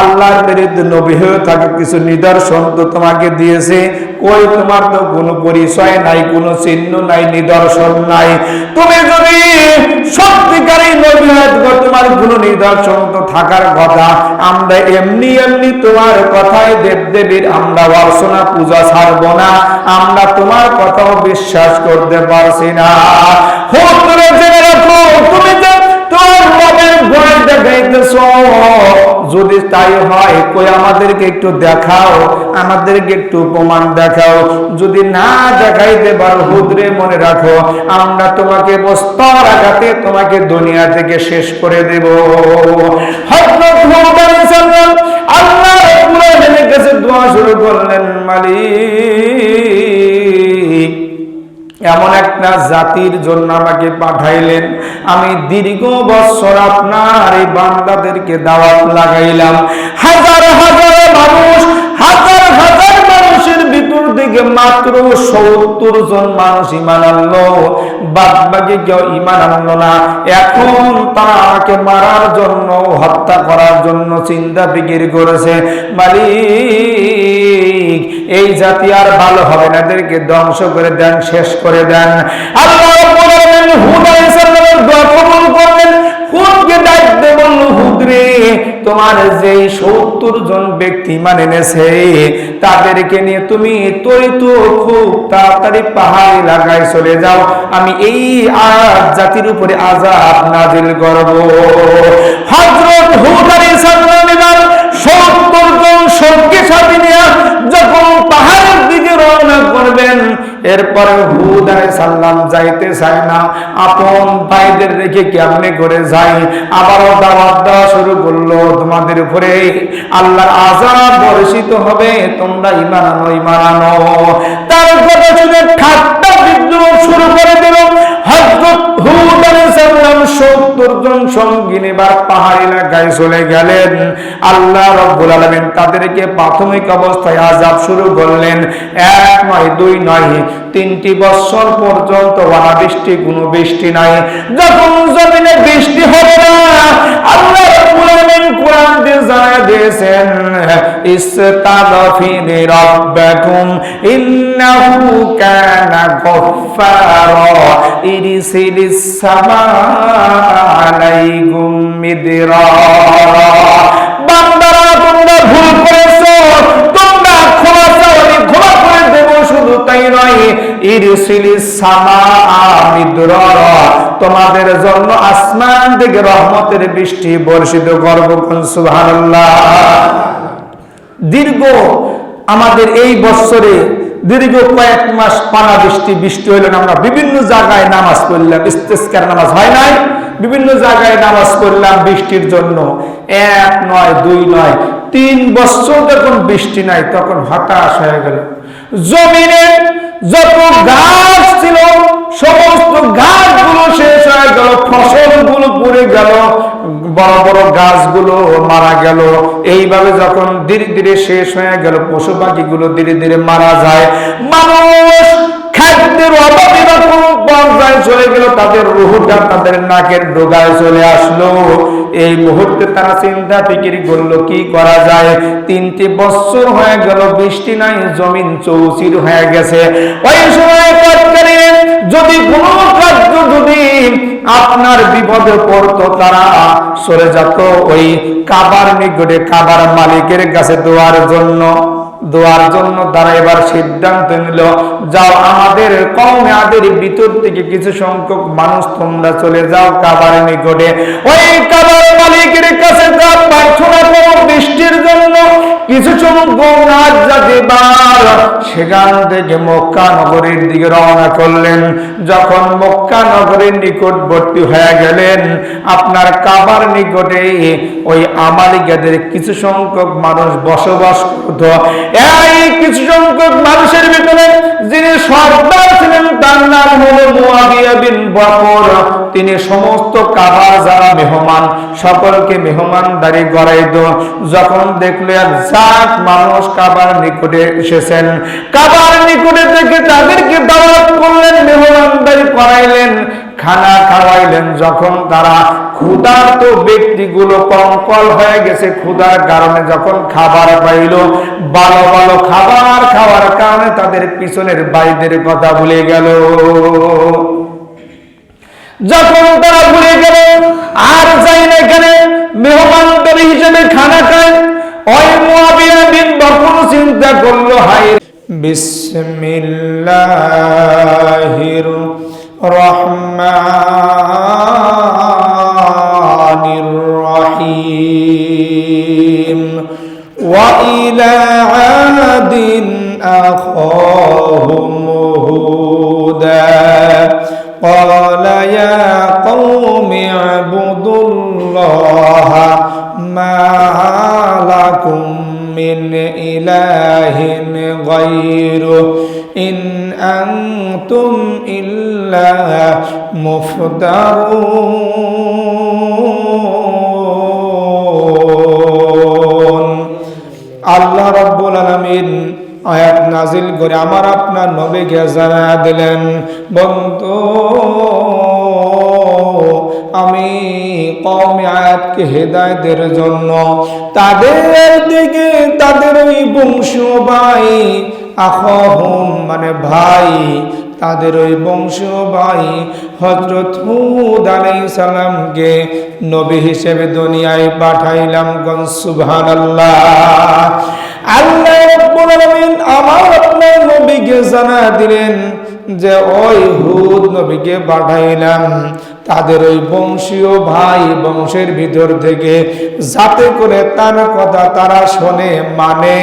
আল্লাহর বিরুদ্ধে নবী হয়ে থাকে কিছু নিদর্শন তো তোমাকে দিয়েছে। কই তোমার তো কোনো পরিচয় নাই, কোনো চিহ্ন নাই, নিদর্শন নাই। তুমি যদি সত্যিকারই নবী হয়ে তোমার কোনো নিদর্শন তো থাকার কথা। আমরা এমনি এমনি তোমার কথায় দেব দেবীর আমরা অর্চনা, পূজা ছাড়বো না। আমরা তোমার কথাও বিশ্বাস করতে পারছি না। হোক যদি তাই হয়, কই আমাদেরকে একটু দেখাও, আমাদেরকে একটু প্রমাণ দেখাও। যদি না দেখাইতে হুদরে মনে রাখো, আমরা তোমাকে বস্তর আঘাতে তোমাকে দুনিয়া থেকে শেষ করে দেব। আল্লাহ কাছে দোয়া শুরু করলেন, মালিক। এমন একটা জাতির জন্য আমাকে পাঠাইলেন। আমি দীর্ঘ বছর আপনার এই বান্দাদেরকে দাওয়াত লাগাইলাম। হাজার হাজার মানুষ, হাজার হাজার মানুষের ভিতর থেকে মাত্র সত্তর জন মানুষ ইমান আনলো। বাদ বাকি কেউ ইমান আনলো না। এখন তারা আমাকে মারার জন্য, হত্যা করার জন্য চিন্তা ফিকির করেছে। মালিক এই জাতি আর ভালো হবে না। এদেরকে ধ্বংস করে দেন, শেষ করে দেন। আল্লাহ তোমার সত্তর জন ব্যক্তি মানে এনেছে তাদেরকে নিয়ে তুমি তরিত খুব তাড়াতাড়ি পাহাড় এলাকায় চলে যাও। আমি এই জাতির উপরে আজাব নাজিল করব। হযরত হুদ সত্তর জন সঙ্গী সাথী নিয়ে যখন পাহাড়ের দিকে রওনা করবেন, এরপরে হুদ সালাম যাইতে চায় না। আপন ভাইদের রেখে কেমনে করে যাই আবারও দাওয়াত দেওয়া শুরু করল তোমাদের উপরে। আল্লাহর আজাব বর্ষিত হবে, তোমরা ইমান আনো ইমান আনো। তার কথা শুনে ঠাট্টা বিদ্রোহ শুরু করে দিল। হযরত হুদ আলাইহিস সালাম 70 জন সঙ্গী এবার পাহাড় এলাকায় চলে গেলেন। আল্লাহ রব্বুল আলামিন তাদেরকে প্রাথমিক অবস্থায় আযাব শুরু করলেন। এক নয়, দুই নয়, তিনটি বছর পর্যন্ত অনাবৃষ্টি কোনো বৃষ্টি নাই। যখন জমিনে বৃষ্টি হবে না, আল্লাহ রব্বুল আলামিন কোরআন দিয়ে জানায় দিয়েছেন, ইস্তাগফির রাব্বাকুম, ইন্নাহু কানা গফফারা, ইরসিলিস সামা তোমাদের জন্য আসমান থেকে রহমতের বৃষ্টি বর্ষিত সুবহানাল্লাহ। দীর্ঘ আমাদের এই বছরে দীর্ঘ কয়েক মাস পানা বৃষ্টি বৃষ্টি আমরা বিভিন্ন জায়গায় নামাজ পড়লাম, ইস্তেস্কার নামাজ হয় নাই। বিভিন্ন জায়গায় নামাজ পড়লাম বৃষ্টির জন্য। এক নয়, দুই নয়, তিন বছর যখন বৃষ্টি নাই, তখন হতাশ হয়ে গেল। জমিনে যত গাছ ছিল, সমস্ত গাছগুলো শেষ হয়ে গেল, ফসলগুলো পড়ে গেল, বড় বড় গাছগুলো মারা গেল। এইভাবে যখন ধীরে ধীরে শেষ হয়ে গেল, পশু পাখিগুলো ধীরে ধীরে মারা যায়। মানুষ খাদ্যের অভাবে পর্যায়ে চলে গেল, তাদের তাদের নাকের ডোগায় চলে আসলো। এই মুহূর্তে তারা চিন্তা ফিকির করল, কি করা যায়? তিনটি বছর হয়ে গেল, বৃষ্টি নাই, জমিন চৌচির হয়ে গেছে। ওই সময় যদি কোনো যদি আপনার বিপদে পড়তো, তারা সরে যেত ওই কাবার নিকটে, কাবার মালিকের কাছে দেওয়ার জন্য। দোয়ার জন্য তারা এবার সিদ্ধান্ত নিল, যাও আমাদের কমেয়াদের ভিতর থেকে কিছু সংখ্যক মানুষ তোমরা চলে যাও কাবার নিকটে। ওই কাবার মালিকের কাছে যা প্রার্থনা করো বৃষ্টির জন্য। কিছু সংখ্যক যাতে বার সেখান থেকে মক্কা নগরীর দিকে রওনা করলেন। যখন মক্কা নিকটবর্তী হয়ে গেলেন, আপনার কাবার নিকটে ওই আমালিকাদের কিছু সংখ্যক মানুষ বসবাস করত। এই কিছু সংখ্যক মানুষের ভিতরে যিনি সর্দার ছিলেন, তার নাম হলো মুয়াবিয়া বিন বকর। তিনি সমস্ত কাবার যারা মেহমান, সকলকে মেহমানদারি করাইত যখন দেখল এক জাত মানুষ কাবার নিকটে এসেছেন, কাবার নিকটে থেকে তাদেরকে দাওয়াত করলেন, মেহমানদারি করাইলেন। খানা খাওয়াইলেন, যখন তারা ক্ষুধার্ত ব্যক্তিগুলো কঙ্কল হয়ে গেছে ক্ষুধার কারণে যখন খাবার পাইল, ভালো ভালো খাবার খাওয়ার কারণে তাদের পিছনের বাইদের কথা ভুলে গেল। যখন তারা ভুলে গেল, আর যাই না এখানে মেহমানদার হিসেবে খানা খায়, ওই মুয়াবিয়া বিন বকর চিন্তা করল হাই বিসমিল্লাহির الرحمن الرحيم. وإلى عاد أخاهم هودا. قال يا قوم اعبدوا الله ما لكم من إله غيره. إن أنتم তুম ইল্লা আল্লাহ রব্বুল আলামিন আয়াত নাজিল করে আমার আপনার নবীকে জানা দিলেন, বন্ধু, আমি কমে আয়াতকে হেদায়তের জন্য তাদের দিকে তাদের ওই বংশ ভাই আহম মানে ভাই তাদের ওই বংশ ভাই হজরত হুদ আলাইহিস সালামকে নবী হিসেবে দুনিয়ায় পাঠাইলাম গন সুবহানাল্লাহ। আল্লাহ আলামিন আমার আপনার নবীকে জানা দিলেন যে ওই হুদ নবীকে পাঠাইলাম। তাদের ওই বংশীয় ভাই বংশের ভিতর থেকে যাতে করে তার কথা তারা শোনে মানে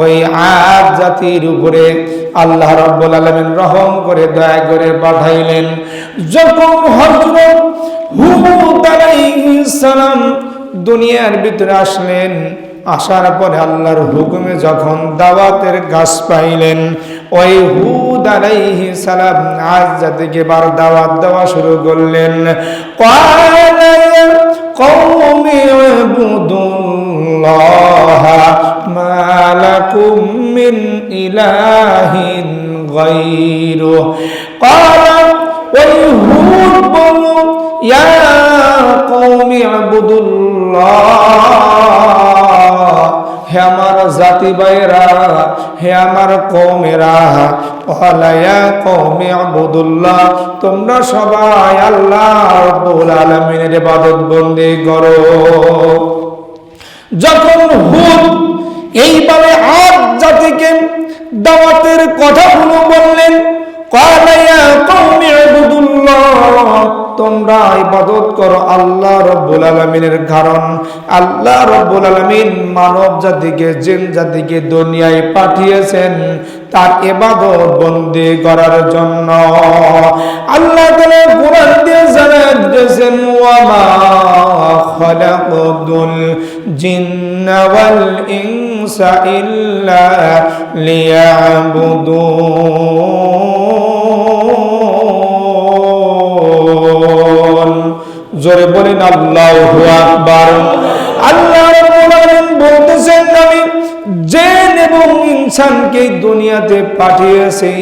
ওই আজ জাতির উপরে আল্লাহ রব্বুল আলমিন রহম করে দয়া করে পাঠাইলেন। যখন হজরত সালাম দুনিয়ার ভিতরে আসলেন, আসার পরে আল্লাহর হুকুমে যখন দাওয়াতের গাছ পাইলেন, ওই হুদ আলাইহি সালাম আজ জাতিকে বার দাওয়াত দেওয়া শুরু করলেন। ক্বালা ইয়া লাকুম মিন ইলাহিন গায়রু ক্বালা ওই হুদ বলল ইয়া কওমি ইবুদুল্লাহ হে আমার জাতি ভাইরা হে আমার কৌমেরা ওয়ালায়া কৌমে আবুদুল্লাহ, তোমরা সবাই আল্লাহ রব্বুল আলামিনের ইবাদত বন্দি করো। যখন হুদ এইভাবে আর জাতিকে দাওয়াতের কথাগুলো বললেন তোমরা ইবাদত করো কারণ মানব জাতিকে, জিন জাতিকে দুনিয়ায় পাঠিয়েছেন। তার ইবাদত বন্দি করার জন্য। আল্লাহ তাআলা কোরআন দিয়ে জানান দিয়েছেন ওয়ামা খালাকুল জিন্না ওয়াল ইল্লা লিয়াবুদুন জোরে বলেন, আল্লাহু আকবার। ইনসানকে দুনিয়াতে পাঠিয়েছি।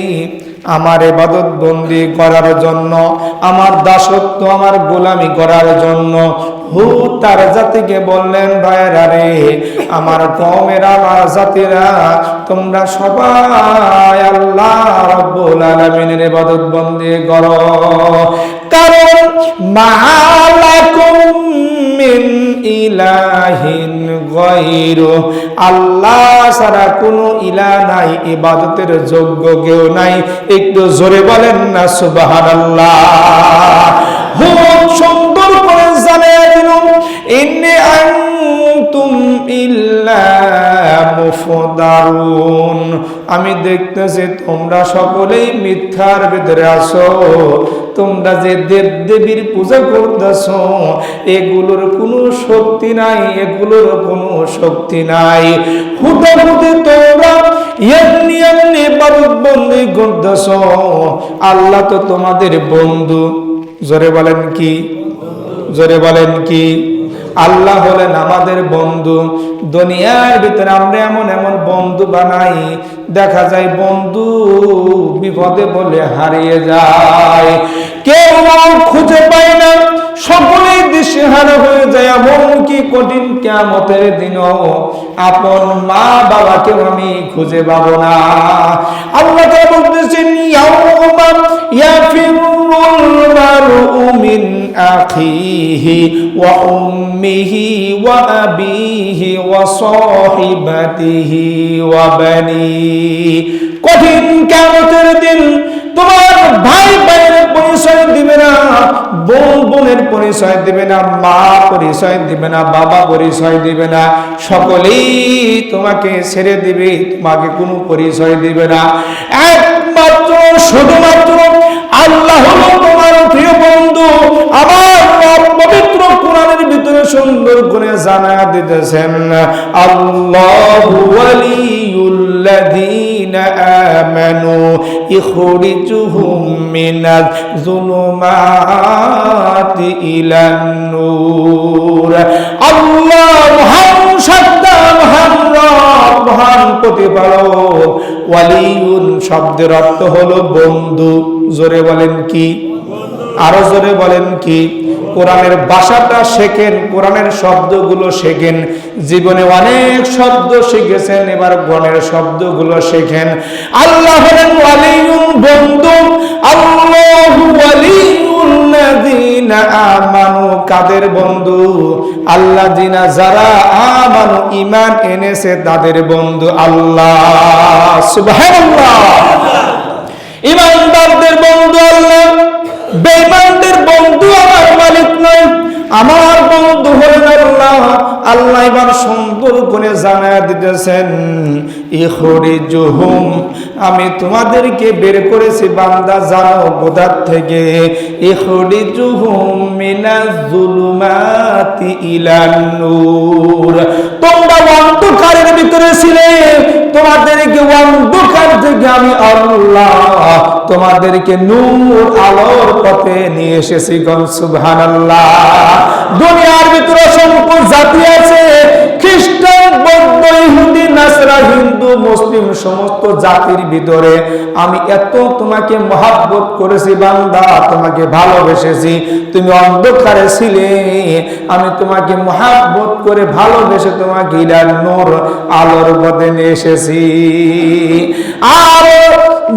আমার এবাদত বন্দি করার জন্য, আমার দাসত্ব, আমার গোলামি করার জন্য। হু তার জাতিকে বললেন ভাইরা রে, আমার কমের আমার জাতিরা, তোমরা সবাই আল্লাহ রব্বুল আলামিনের ইবাদত বন্দি করো। কারণ মালাকুম মিন ইলাহিন গায়রু। আল্লাহ ছাড়া কোনো ইলা নাই, ইবাদতের যোগ্য কেউ নাই। একটু জোরে বলেন না, সুবহানাল্লাহ। হুম সুন্দর করে জানে দিল ইন্নি আনতুম ইল্লা মুফদারুন আমি দেখতেছি তোমরা সকলেই মিথ্যার ভিতরে আসো তোমরা যে দেব দেবীর পূজা করতেছ, এগুলোর কোনো শক্তি নাই, এগুলোর কোনো শক্তি নাই। হুদে তোমরা এমনি এমনি বন্দি করতেছ। আল্লাহ তো তোমাদের বন্ধু। জোরে বলেন কি? জোরে বলেন কি? আল্লাহ হলেন আমাদের বন্ধু। দুনিয়ার ভিতরে আমরা এমন এমন বন্ধু বানাই, দেখা যায় বন্ধু বিপদে বলে হারিয়ে যায়। কেউ খুঁজে পায় না, সকলেই দিশেহারা হয়ে যায়। এমন কি কঠিন কেমতের দিন আপন মা বাবাকেও আমি খুঁজে পাবো না। আল্লাহ বলতেছেন ইয়াফিরুল উম্মিহি ওয়া আবিহি ওয়া সাহিবাতিহি ওয়া বানি কঠিন কিয়ামতের দিন তোমার ভাই পরিচয় দিবে না, বোন বোনের পরিচয় দিবে না, মা পরিচয় দিবে না, বাবা পরিচয় দিবে না, সকলেই তোমাকে ছেড়ে দিবে, তোমাকে কোনো পরিচয় দিবে না। একমাত্র, শুধুমাত্র আল্লাহ প্রিয় বন্ধু রব পবিত্র কোরআনের ভিতরে সুন্দর করে জানা দিতেছেন, আল্লাহু মহান সত্তা মহান প্রতিপালক। ওয়ালিউন শব্দের অর্থ হলো বন্ধু। জোরে বলেন কি? আরও জোরে বলেন কি? কোরআনের ভাষাটা শেখেন, কোরআনের শব্দগুলো শেখেন। জীবনে অনেক শব্দ শিখেছেন, এবার গণের শব্দগুলো শেখেন। আল্লাহ হলেন ওয়ালিউন বন্ধু, আল্লাহু ওয়ালিউল্লাযীনা আমানু। কাদের বন্ধু? আল্লাহ জিনা যারা আমানু ঈমান এনেছে, তাদের বন্ধু আল্লাহ। সুবহানাল্লাহ। ইমানদারদের বন্ধু আল্লাহ। বেঈমানদের বন্ধু আমার মালিক নয়। আমার বন্ধু হলেন আল্লাহ। আল্লাহ এবার সুন্দর করে জানায় দিতেছেন, ইখরিজুহুম, আমি তোমাদেরকে বের করেছি, বান্দা জানো গোদার থেকে। ইখরিজুহুম মিনাজ জুলুমাতি ইলান তোমরা অন্ধকারের ভিতরে ছিলে, তোমাদেরকে থেকে আমি আল্লাহ তোমাদেরকে নূর আলোর পথে নিয়ে এসেছি গন সুবহানাল্লাহ। দুনিয়ার ভিতরে অসংখ্য জাতি আছে তুমি আমি তোমাকে করে ভালোবেসে তোমাকে আলোর নিয়ে এসেছি। আর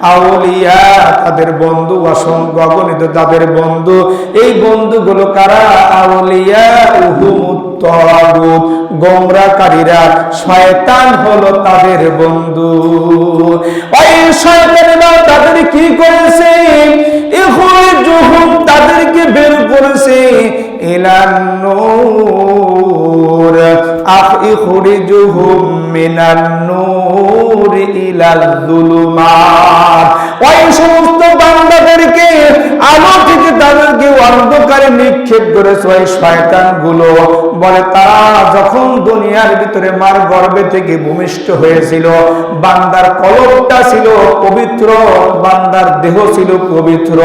আউলিয়া, তাদের বন্ধু অসংখ্য তাদের বন্ধু। এই বন্ধুগুলো কারা? আউলিয়া গোমরাকারীরা। শয়তান হলো তাদের বন্ধু। ওই শয়তানেরা তাদের কি করেছে? তাদেরকে বের করেছে। ইলান নূর। আখ ইখরিজুহুম মিনান নূর ইলাল যুলুমাত ওই সমস্ত বান্দাদেরকে আলো থেকে তাদেরকে অন্ধকারে নিক্ষেপ করেছে ওই শয়তানগুলো বলে তারা যখন দুনিয়ার ভিতরে মার গর্বে থেকে ভূমিষ্ঠ হয়েছিল, বান্দার কলবটা ছিল পবিত্র, বান্দার দেহ ছিল পবিত্র।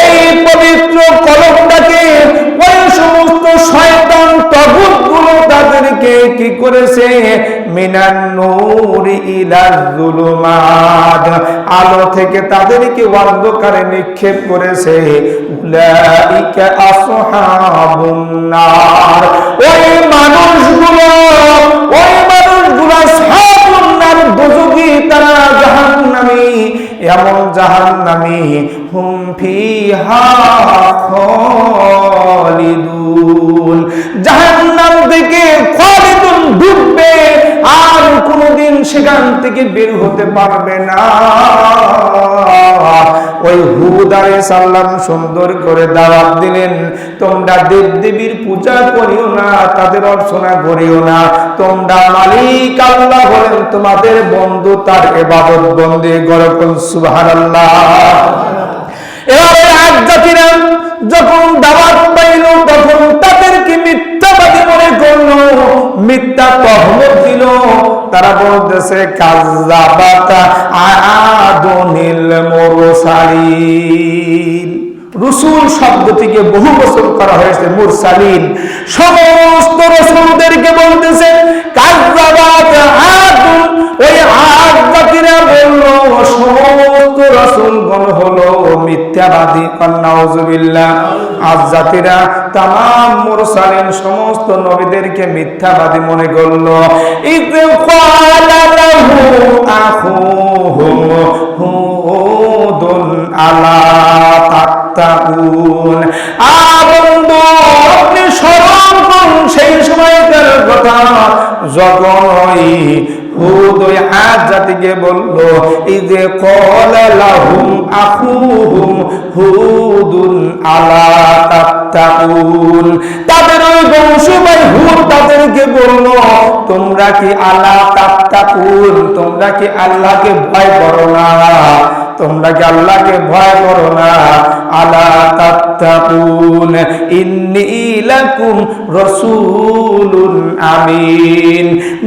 এই পবিত্র কলবটাকে ওই সমস্ত শয়তান তগুতগুলো তাদেরকে কি করেছে? মিনান নূর ইলা যুলুমাত আলো থেকে তাদেরকে অন্ধকারে নিক্ষেপ করেছে। উলাইকা আসহাবুন নার। ওই মানুষগুলো ওই মানুষগুলো আসহাবুন নার দুজকি তারা জাহান্নামী এমন জাহান্নামী হুম ফিহা খালিদুন। জাহান্নাম থেকে খালিদুন ডুববে কোনোদিন সেখান থেকে বের হতে পারবে না। ওই হুদ সাল্লাম সুন্দর করে দাওয়াত দিলেন, তোমরা দেব দেবীর পূজা করিও না, তাদের অর্চনা করিও না। তোমরা মালিক আল্লাহ বলেন, তোমাদের বন্ধু তার এবাদত বন্দী গরকুল সুবহানাল্লাহ। এবারে এক জাতিরা যখন দাওয়াত পাইল, তখন তাদেরকে মিথ্যাবাদী মনে করল মিথ্যা তহমত দিল। তারা বলতেছে কাজাবাতা আদনিল মুরসালিন। রসুল শব্দটিকে বহু বছর করা হয়েছে মুরসালিন। সমস্ত রসুলদেরকে বলতেছে কাজাবাত আদুন ওই আদ জাতিরা বলল সমস্ত রসুলগণ হলো মিথ্যাবাদী কন্যাউজুবিল্লাহ আজ জাতিরা তাম মুরসালিন সমস্ত নবীদেরকে মিথ্যাবাদী মনে করল। সেই সময়কার কথা যখন হুদ ওই হাত জাতিকে বলল এই যে কলা লাহুম আখুহুম। হুদুন আলা তাদের ওই বংশ ভাই হুদ তাদেরকে বলল, তোমরা কি তোমরা কি আল্লাহকে ভয় করো না? তোমরা কি আল্লাহকে ভয় করো না? আলা তাত্তাকুন, ইন্নী লাকুম রাসূলুন আমিন।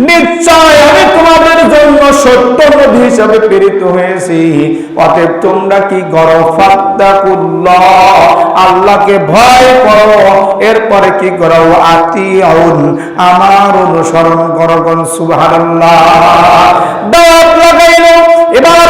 নিশ্চয় আমি তোমাদের জন্য সত্য নবী হিসাবে প্রেরিত হয়েছি। অতএব তোমরা কি করো ফাত্তাকুল্লাহ আল্লাহকে ভয় করো। এরপরে কি করো? আতিউন আমার অনুসরণ করো কোন সুবহানাল্লাহ। এবার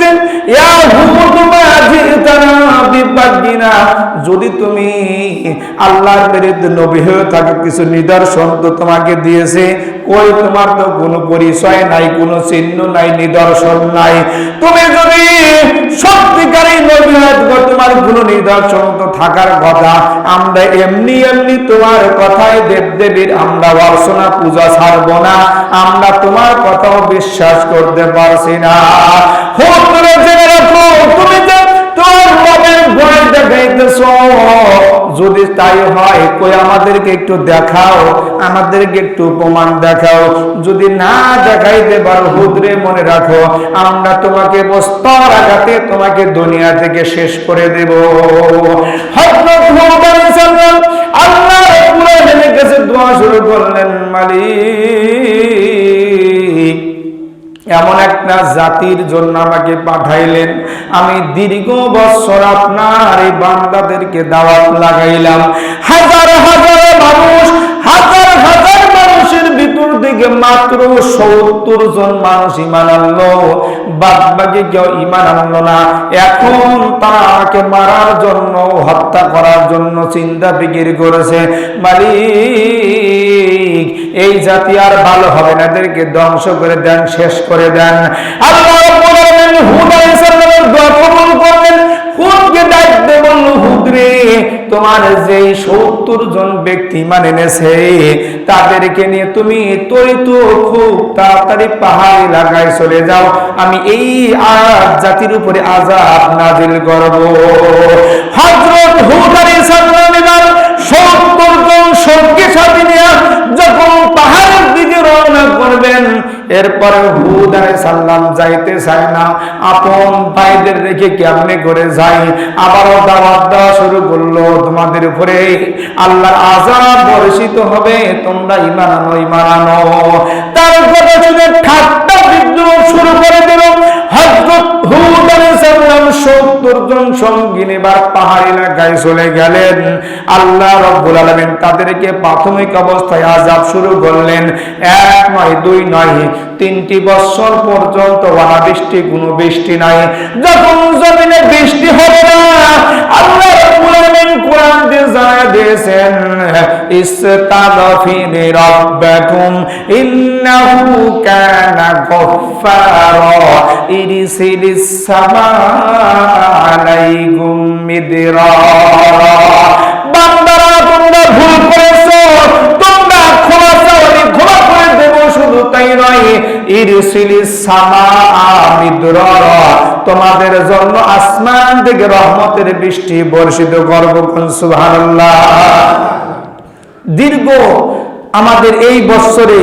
বলতেছেন যদি তুমি আল্লাহর বিরুদ্ধে নবী হয়ে থাকো, কিছু নিদর্শন তো তোমাকে দিয়েছে। কই তোমার তো কোনো পরিচয় নাই, কোনো চিহ্ন নাই, নিদর্শন নাই। তুমি যদি সত্যিকারই নবী হয়ে তোমার কোনো নিদর্শন তো থাকার কথা। আমরা এমনি এমনি তোমার কথায় দেব দেবীর আমরা অর্চনা, পূজা ছাড়বো না। আমরা তোমার কথাও বিশ্বাস করতে পারছি না। দেখাইতেছ, যদি তাই হয়, কই আমাদেরকে একটু দেখাও, আমাদেরকে একটু প্রমাণ দেখাও। যদি না দেখাইতে পারো, হুদরে মনে রাখো, আমরা তোমাকে বস্তর আঘাতে তোমাকে দুনিয়া থেকে শেষ করে দেব। হযরত হুদ আলাইহিস দোয়া শুরু করলেন, মালিক এমন একটা জাতির জন্য আমাকে পাঠাইলেন। আমি দীর্ঘ বছর আপনার এই বান্দাদেরকে দাওয়াত লাগাইলাম। হাজার হাজার মানুষ, হাজার হাজার মানুষের ভিতর থেকে মাত্র সত্তর জন মানুষ ইমান আনলো। বাদ বাকি কেউ ইমান আনলো না। এখন তাকে মারার জন্য, হত্যা করার জন্য চিন্তা ফিকির করেছে। মালিক এই জাতি আর ভালো হবে না। এদেরকে ধ্বংস করে দেন, শেষ করে দেন। তোমার যে সত্তর জন ব্যক্তি মানে তাদেরকে নিয়ে তুমি তরিত খুব তাড়াতাড়ি পাহাড় এলাকায় চলে যাও। আমি এই জাতির উপরে আজাব নাজিল করব। হযরত হুদ এরপরে হুদ আলাই সাল্লাম যাইতে চায় না। আপন ভাইদের রেখে কেমনে করে যাই আবারও দাওয়াত দেওয়া শুরু করল তোমাদের উপরে। আল্লাহর আজাদ বর্ষিত হবে, তোমরা ইমানো আনো তারপরে শুনে ঠাট্টা বিদ্রোহ শুরু করে দিল। হযরত হুদ আলাইহিস সালাম 70 জন সঙ্গী এবার পাহাড় এলাকায় চলে গেলেন। আল্লাহ রব্বুল আলামিন তাদেরকে প্রাথমিক অবস্থায় আযাব শুরু করলেন। এক নয়, দুই নয়, তিনটি বছর পর্যন্ত অনাবৃষ্টি কোনো বৃষ্টি নাই। যখন জমিনে বৃষ্টি হবে না, আল্লাহ কোরআন দিয়ে জানায় দিয়েছেন ইস্তাগফির রাব্বাকুম, ইন্নাহু কানা গফফারা, ইরসিলিস সামা আলাইকুম মিদরারা বান্দারা, তোমরা ভুল করেছ দেব, শুধু তাই সামা তোমাদের জন্য আসমান থেকে রহমতের বৃষ্টি বর্ষিত করব কোন সুবহানাল্লাহ। দীর্ঘ আমাদের এই বছরে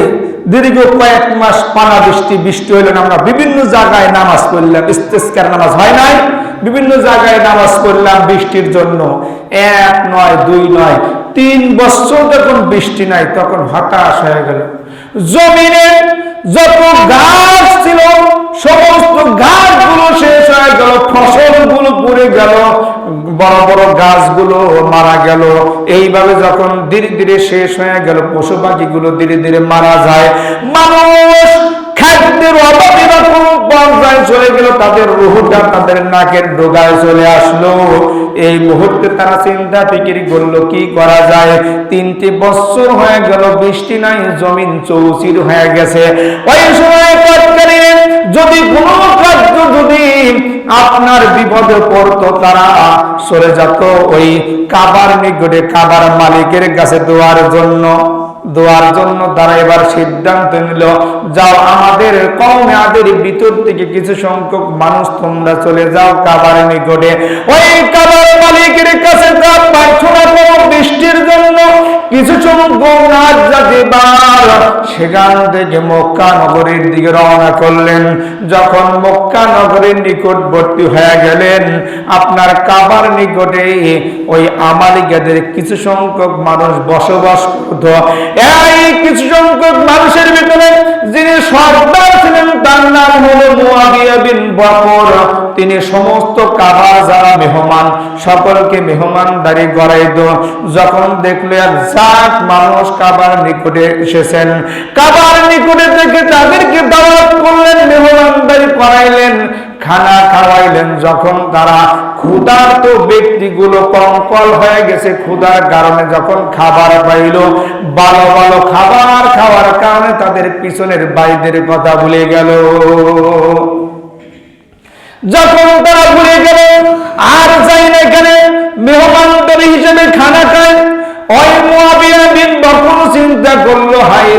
দীর্ঘ কয়েক মাস পানা বৃষ্টি বৃষ্টি হইলেন আমরা বিভিন্ন জায়গায় নামাজ পড়লাম, ইস্তেস্কার নামাজ হয় নাই। বিভিন্ন জায়গায় নামাজ পড়লাম বৃষ্টির জন্য। এক নয়, দুই নয়, তিন বছর যখন বৃষ্টি নাই, তখন হতাশ হয়ে গেল। জমিনে যত গাছ ছিল সমস্ত গাছগুলো শেষ হয়ে গেল, ফসলগুলো পুড়ে গেল, বড় বড় গাছগুলো মারা গেল। এইভাবে যখন ধীরে ধীরে শেষ হয়ে গেল, পশু পাখিগুলো ধীরে ধীরে মারা যায়। মানুষ খাদ্যের অভাবে পর্যায়ে চলে গেল, তাদের তাদের নাকের ডোগায় চলে আসলো। এই মুহূর্তে তারা চিন্তা ফিকির করল, কি করা যায়? তিনটি বছর হয়ে গেল, বৃষ্টি নাই, জমিন চৌচির হয়ে গেছে। ওই সময় যদি কোনো যদি আপনার বিপদে পড়তো, তারা সরে যেত। ওই কাবার নিকটে, কাবার মালিকের কাছে দেওয়ার জন্য। দোয়ার জন্য তারা এবার সিদ্ধান্ত নিল, যাও আমাদের কম আদের ভিতর থেকে কিছু সংখ্যক মানুষ তোমরা চলে যাও কাবার নিকটে। ওই কাবার মালিকের কাছে প্রার্থনা করো বৃষ্টির জন্য কিছু সেখান থেকে মক্কা নগরীর দিকে রওনা করলেন। যখন মক্কা নগরীর নিকটবর্তী হয়ে গেলেন, আপনার কাবার নিকটে ওই আমালিকাদের কিছু সংখ্যক মানুষ বসবাস করত। এই কিছু সংখ্যক মানুষের ভিতরে যিনি সর্দার ছিলেন, তার নাম হলো মুয়াবিয়া বিন বকর। তিনি সমস্ত কাবার যারা মেহমান, সকলকে মেহমানদারি করাইত যখন দেখল এক জাত মানুষ কাবার নিকটে এসেছেন, কাবার নিকটে থেকে তাদেরকে দাওয়াত করলেন, মেহমানদারি করাইলেন, খানা খাওয়াইলেন। যখন তারা ক্ষুধার্ত ব্যক্তিগুলো কঙ্কল হয়ে গেছে, ক্ষুধার কারণে যখন খাবার পাইল, ভালো ভালো খাবার খাওয়ার কারণে তাদের পিছনের বাইদের কথা ভুলে গেল। যখন তারা ভুলে গেল, আর যাই না এখানে মেহমানদারি হিসেবে খানা খায়। ওই মুয়াবিয়া বিন বকর চিন্তা করল, হায়